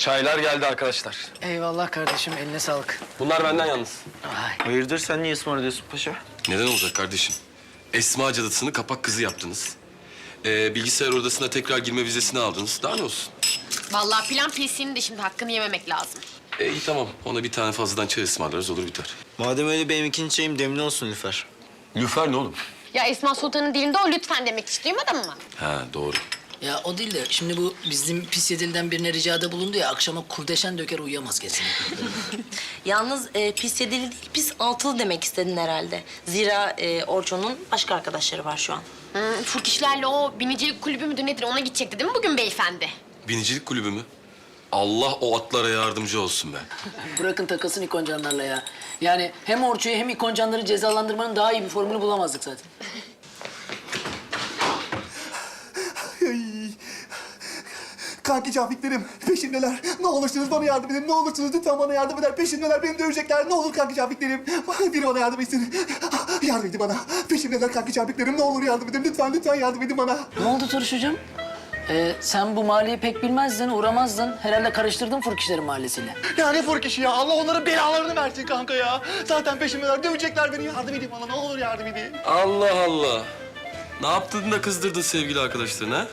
Çaylar geldi arkadaşlar. Eyvallah kardeşim eline sağlık. Bunlar benden yalnız. Ay. Hayırdır sen niye ısmarlıyorsun paşa? Neden olacak kardeşim? Esma cadısını kapak kızı yaptınız. Ee, bilgisayar odasına tekrar girme vizesini aldınız. Daha ne olsun? Vallahi plan PC'nin de şimdi hakkını yememek lazım. E, iyi tamam. Ona bir tane fazladan çay ısmarlarız olur biter. Madem öyle benim ikinci çayım demli olsun Lüfer. Lüfer ne oğlum? Ya Esma Sultan'ın dilinde o lütfen demek hiç duymadın mı? Ha doğru. Ya o değil de şimdi bu bizim pis yedilden birine ricada bulundu ya akşama kurdeşen döker uyuyamaz kesinlikle. Yalnız e, pis yedili değil, pis altılı demek istedin herhalde. Zira e, Orço'nun başka arkadaşları var şu an. Hmm, Furkişlerle o binicilik kulübü müdür nedir ona gidecekti değil mi bugün beyefendi? Binicilik kulübü mü? Allah o atlara yardımcı olsun be. Bırakın takılsın ikoncanlarla ya. Yani hem Orçu'yu hem ikoncanları cezalandırmanın daha iyi bir formülü bulamazdık zaten. Kanki cafiklerim peşimdeler. Ne olursunuz bana yardım edin. Ne olursunuz lütfen bana yardım eder. Peşimdeler beni dövecekler. Ne olur kanki cafiklerim. Biri bana yardım etsin. Yardım edin bana. Peşimdeler kanki cafiklerim. Ne olur yardım edin. Lütfen lütfen yardım edin bana. Ne oldu Turşucuğum? Ee, sen bu mahalleyi pek bilmezdin, uğramazdın. Herhalde karıştırdın Furkişlerin mahallesiyle. Ya ne fırk işi ya. Allah onların belalarını versin kanka ya. Zaten peşimdeler. Dövecekler beni. Yardım edin bana. Ne olur yardım edin. Allah Allah. Ne yaptın da kızdırdın sevgili arkadaşlarına? ha?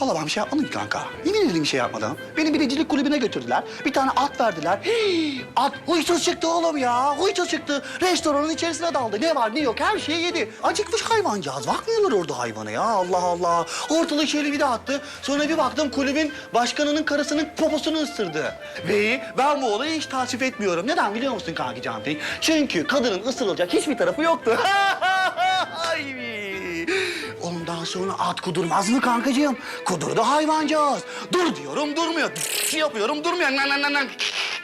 Vallahi ben bir şey yapmadım ki kanka. Yemin ederim bir şey yapmadım. Beni biricilik kulübüne götürdüler. Bir tane at verdiler. Hii, at huysuz çıktı oğlum ya. Huysuz çıktı. Restoranın içerisine daldı. Ne var ne yok her şeyi yedi. Acıkmış hayvancağız. Bakmıyorlar orada hayvana ya. Allah Allah. Ortalığı şöyle bir de attı. Sonra bir baktım kulübün başkanının karısının poposunu ısırdı. Ve ben bu olayı hiç tasvip etmiyorum. Neden biliyor musun kanki Cantik? Çünkü kadının ısırılacak hiçbir tarafı yoktu. Sonra at kudurmaz mı kankacığım? Kudurdu hayvancağız. Dur diyorum durmuyor. Yapıyorum durmuyor. Nan nan nan nan.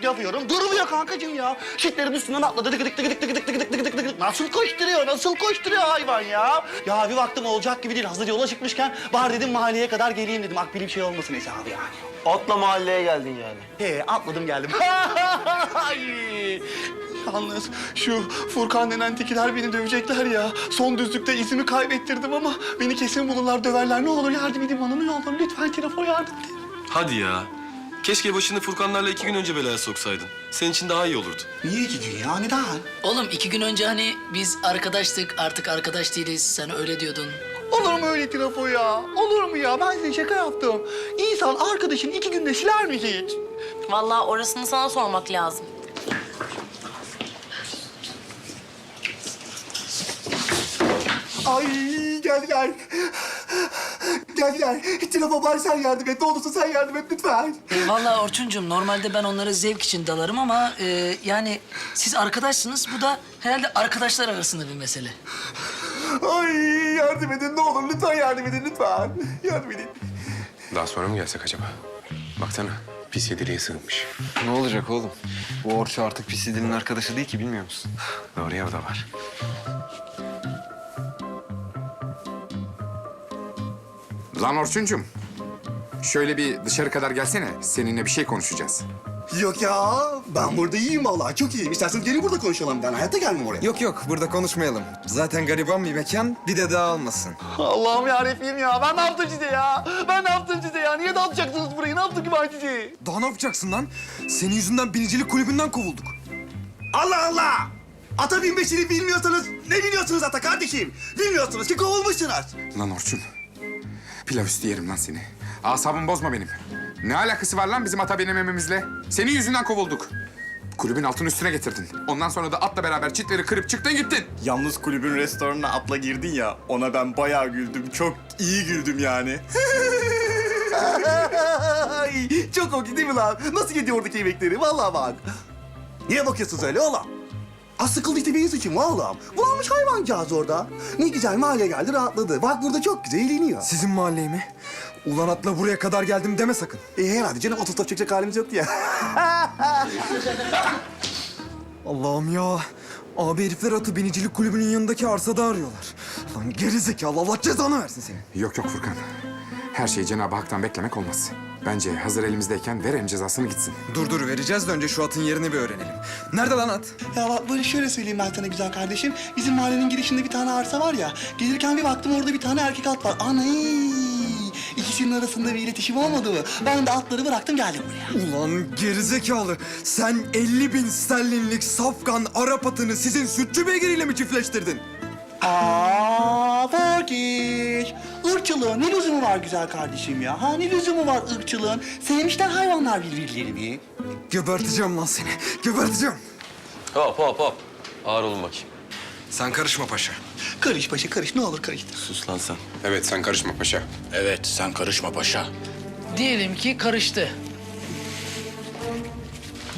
Yapıyorum durmuyor kankacığım ya. Şitlerin üstünden atladı. Dık dık dık dık dık dık dık dık dık dık. Nasıl koşturuyor? Nasıl koşturuyor hayvan ya? Ya bir baktım olacak gibi değil. Hazır yola çıkmışken bari dedim mahalleye kadar geleyim dedim. Akbil bir şey olmasın hesabı yani. Atla mahalleye geldin yani. He atladım geldim. Yalnız şu Furkan denen tekiler beni dövecekler ya. Son düzlükte izimi kaybettirdim ama beni kesin bulurlar döverler. Ne olur yardım edin bana ne olur lütfen telefon yardım edin. Hadi ya. Keşke başını Furkanlarla iki gün önce belaya soksaydın. Senin için daha iyi olurdu. Niye iki gün ya neden? Oğlum iki gün önce hani biz arkadaştık, artık arkadaş değiliz. Sen öyle diyordun. Olur mu öyle trafo ya? Olur mu ya? Ben size şaka yaptım. İnsan arkadaşın iki günde siler mi hiç? Vallahi orasını sana sormak lazım. Ay geldiler. Geldiler. Trafo bari sen yardım et. Ne olursa sen yardım et lütfen. Ee, vallahi Orçuncuğum normalde ben onlara zevk için dalarım ama e, yani siz arkadaşsınız. Bu da herhalde arkadaşlar arasında bir mesele. Ay yardım edin ne olur lütfen yardım edin lütfen. Yardım edin. Daha sonra mı gelsek acaba? Baksana pis yediliğe sığınmış. Ne olacak oğlum? Bu Orçu artık Pisidil'in arkadaşı değil ki bilmiyor musun? Doğru ya o da var. Lan Orçuncum. Şöyle bir dışarı kadar gelsene. Seninle bir şey konuşacağız. Yok ya ben burada iyiyim vallahi çok iyiyim. İsterseniz gelin burada konuşalım. Ben hayatta gelmem oraya. Yok yok burada konuşmayalım. Zaten gariban bir mekan bir de daha almasın. Allah'ım ya ya. Ben ne yaptım size ya? Ben ne yaptım size ya? Niye dağıtacaksınız burayı? Ne yaptım ki ben? Daha ne yapacaksın lan? Senin yüzünden binicilik kulübünden kovulduk. Allah Allah! Ata binmesini bilmiyorsanız ne biliyorsunuz ata kardeşim? Bilmiyorsunuz ki kovulmuşsunuz. Lan Orçun. Pilav üstü yerim lan seni. Asabımı bozma benim. Ne alakası var lan bizim ata binemememizle? Senin yüzünden kovulduk. Kulübün altını üstüne getirdin. Ondan sonra da atla beraber çitleri kırıp çıktın gittin. Yalnız kulübün restoranına atla girdin ya, ona ben bayağı güldüm. Çok iyi güldüm yani. Ay, çok o değil mi lan? Nasıl yedi oradaki yemekleri? Vallahi bak. Niye bakıyorsunuz öyle oğlum? Az sıkıldı işte benim suçum oğlum. Bulanmış hayvancağız orada. Ne güzel mahalleye geldi rahatladı. Bak burada çok güzel eğleniyor. Sizin mahalleyi mi? Ulan atla buraya kadar geldim deme sakın. E herhalde canım otostop çekecek halimiz yoktu ya. Allah'ım ya. Abi herifler atı binicilik kulübünün yanındaki arsada arıyorlar. Lan gerizekalı Allah cezanı versin seni. Yok yok Furkan. Her şeyi Cenab-ı Hak'tan beklemek olmaz. Bence hazır elimizdeyken verelim cezasını gitsin. Dur dur vereceğiz de önce şu atın yerini bir öğrenelim. Nerede lan at? ya bak böyle şöyle söyleyeyim ben sana güzel kardeşim. Bizim mahallenin girişinde bir tane arsa var ya. Gelirken bir baktım orada bir tane erkek at var. Anay! İki ikisinin arasında bir iletişim olmadı mı? Ben de atları bıraktım geldim buraya. Ulan gerizekalı. Sen 50 bin sterlinlik safkan Arap atını sizin sütçü beygiriyle mi çiftleştirdin? Aa, Ferkiş. Irkçılığın ne lüzumu var güzel kardeşim ya? Ha ne lüzumu var ırkçılığın? Sevmişler hayvanlar birbirlerini. Geberteceğim lan seni. Geberteceğim. Hop hop hop. Ağır olun bakayım. Sen karışma paşa. Karış paşa karış ne olur karıştır. Sus lan sen. Evet sen karışma paşa. Evet sen karışma paşa. Diyelim ki karıştı.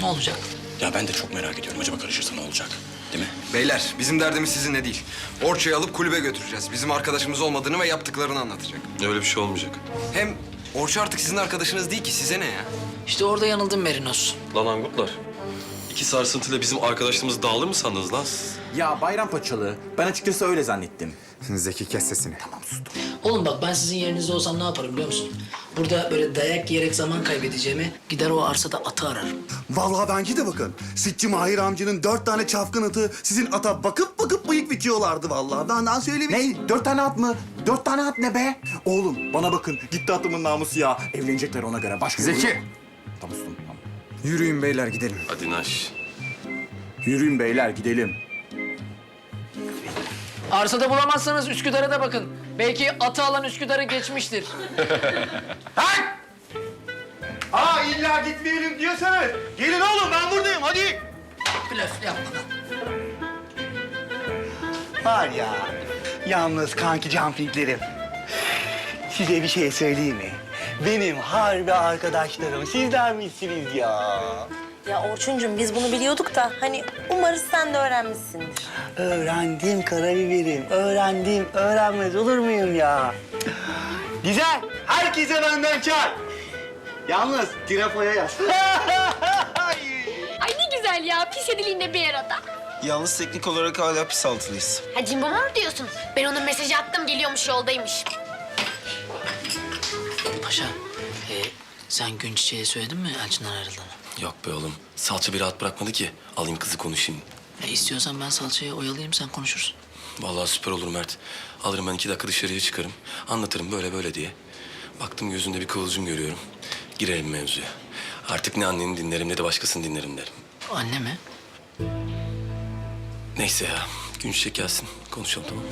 Ne olacak? Ya ben de çok merak ediyorum. Acaba karışırsa ne olacak? Değil mi? Beyler bizim derdimiz sizinle değil. Orçayı alıp kulübe götüreceğiz. Bizim arkadaşımız olmadığını ve yaptıklarını anlatacak. Öyle bir şey olmayacak. Hem Orça artık sizin arkadaşınız değil ki size ne ya? İşte orada yanıldım Merinos. Lan angutlar. İki sarsıntıyla bizim arkadaşlığımız dağılır mı sandınız lan? Ya bayram paçalı. Ben açıkçası öyle zannettim. Zeki kes sesini. Tamam Oğlum bak ben sizin yerinizde olsam ne yaparım biliyor musun? Burada böyle dayak yiyerek zaman kaybedeceğimi gider o arsada atı ararım. Vallahi bence de bakın. Sütçü Mahir amcanın dört tane çapkın atı sizin ata bakıp bakıp bıyık biçiyorlardı vallahi. Benden söyleyeyim. Ne? Dört tane at mı? Dört tane at ne be? Oğlum bana bakın. Gitti atımın namusu ya. Evlenecekler ona göre. Başka Zeki. Tamam ustum. Tamam. Yürüyün beyler gidelim. Hadi Naş. Yürüyün beyler gidelim. Arsada bulamazsanız Üsküdar'a da bakın. Belki atı alan Üsküdar'ı geçmiştir. Aa illa gitmeyelim diyorsanız. Gelin oğlum ben buradayım hadi. Blöf yapma. Var ya. Yalnız kanki jumpinglerim. Size bir şey söyleyeyim mi? Benim harbi arkadaşlarım sizler misiniz ya? Ya Orçuncum biz bunu biliyorduk da hani umarız sen de öğrenmişsindir. Öğrendim karabiberim. Öğrendim. Öğrenmez olur muyum ya? Güzel. Herkese benden çay. Yalnız trafoya yaz. Ay ne güzel ya pis ediliğinde bir arada. Yalnız teknik olarak hala pis altılıyız. Ha Cimbo mu diyorsun? Ben onun mesajı attım geliyormuş yoldaymış. Paşa, e, sen gün çiçeğe söyledin mi Elçin'den ayrıldığını? Yok be oğlum. Salça bir rahat bırakmadı ki. Alayım kızı konuşayım. E, istiyorsan ben salçayı oyalayayım sen konuşursun. Vallahi süper olur Mert. Alırım ben iki dakika dışarıya çıkarım. Anlatırım böyle böyle diye. Baktım gözünde bir kıvılcım görüyorum. Girelim mevzuya. Artık ne anneni dinlerim ne de başkasını dinlerim derim. Anne mi? Neyse ya. Gün çiçek gelsin. Konuşalım tamam mı?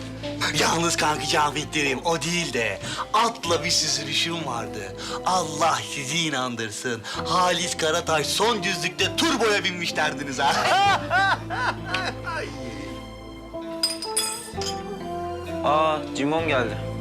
Yalnız kanki jumpinglerim o değil de atla bir süzülüşüm vardı. Allah sizi inandırsın. Halis Karataş son düzlükte turboya binmiş derdiniz ha. Aa Cimom geldi.